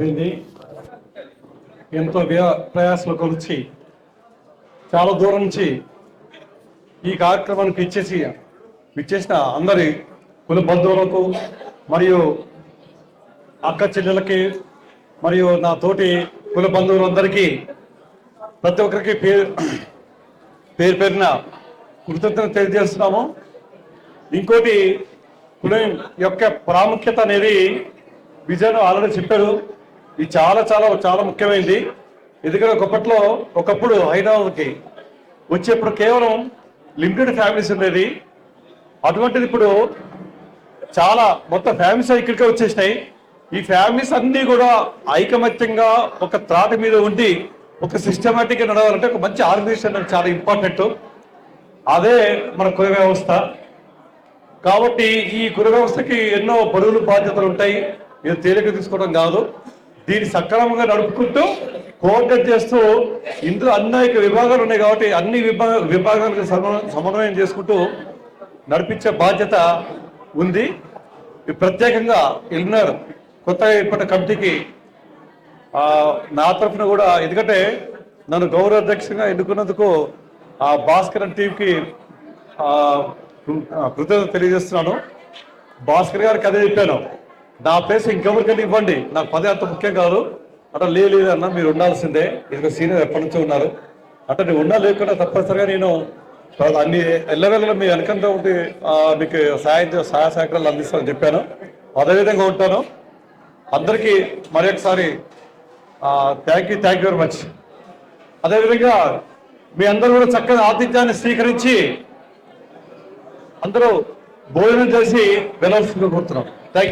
జరిగింది ఎంతో వ్యయ కొలిచి చాలా దూరం నుంచి ఈ కార్యక్రమానికి ఇచ్చేసి ఇచ్చేసిన అందరి కుల బంధువులకు మరియు అక్క చెల్లెలకి మరియు నా తోటి కుల బంధువులందరికీ ప్రతి ఒక్కరికి పేరు పేరు పేరున కృతజ్ఞత తెలియజేస్తున్నాము. ఇంకోటి కులం యొక్క ప్రాముఖ్యత అనేది విజయను ఆల్రెడీ చెప్పారు. ఇది చాలా చాలా చాలా ముఖ్యమైనది ఎందుకంటే ఒకప్పట్లో ఒకప్పుడు హైదరాబాద్కి వచ్చేప్పుడు కేవలం లిమిటెడ్ ఫ్యామిలీస్ ఉండేది అటువంటిది ఇప్పుడు చాలా మొత్తం ఫ్యామిలీస్ ఇక్కడికే వచ్చేసినాయి. ఈ ఫ్యామిలీస్ అన్నీ కూడా ఐకమత్యంగా ఒక త్రాటి మీద ఉండి ఒక సిస్టమేటిక్గా నడవాలంటే ఒక మంచి ఆర్గనైజేషన్ అనేది చాలా ఇంపార్టెంట్. అదే మన కుల వ్యవస్థ. కాబట్టి ఈ కుల వ్యవస్థకి ఎన్నో బరువులు బాధ్యతలు ఉంటాయి. ఇది తేలిక తీసుకోవడం కాదు. దీన్ని సక్రమంగా నడుపుకుంటూ కోఆర్డినేట్ చేస్తూ ఇందులో అనేక విభాగాలు ఉన్నాయి కాబట్టి అన్ని విభాగ విభాగాలకు సమన్వయం చేసుకుంటూ నడిపించే బాధ్యత ఉంది. ఈ ప్రత్యేకంగా ఇల్నర్ కొత్తగా ఏర్పడిన కమిటీకి. నా తరఫున కూడా ఎందుకంటే నన్ను గౌరవ అధ్యక్షంగా ఎన్నుకున్నందుకు ఆ భాస్కర్ టీంకి కృతజ్ఞత తెలియజేస్తున్నాను. భాస్కర్ గారికి అదే చెప్పాను. నా ప్లేస్ ఇంకెవరికైనా ఇవ్వండి. నాకు పదే అంత ముఖ్యం కాదు. అంటే లేదు లేదు అన్న మీరు ఉండాల్సిందే. ఇది సీనియర్ ఎప్పటి నుంచో ఉన్నారు. అంటే నేను ఉన్నా లేకుండా తప్పనిసరిగా నేను అన్ని ఎల్లవేళలో మీ వెనకంతా ఉండి మీకు సహాయం సహాయ సహకారాలు అందిస్తానని చెప్పాను. అదేవిధంగా ఉంటాను. అందరికీ మరి ఒకసారి thank you thank you very much అదేవిధంగా మీ అందరూ కూడా చక్కని ఆతిథ్యాన్ని స్వీకరించి అందరూ భోజనం చేసి వెళ్ళాల్సిందిగా కోరుతున్నాం. Thank you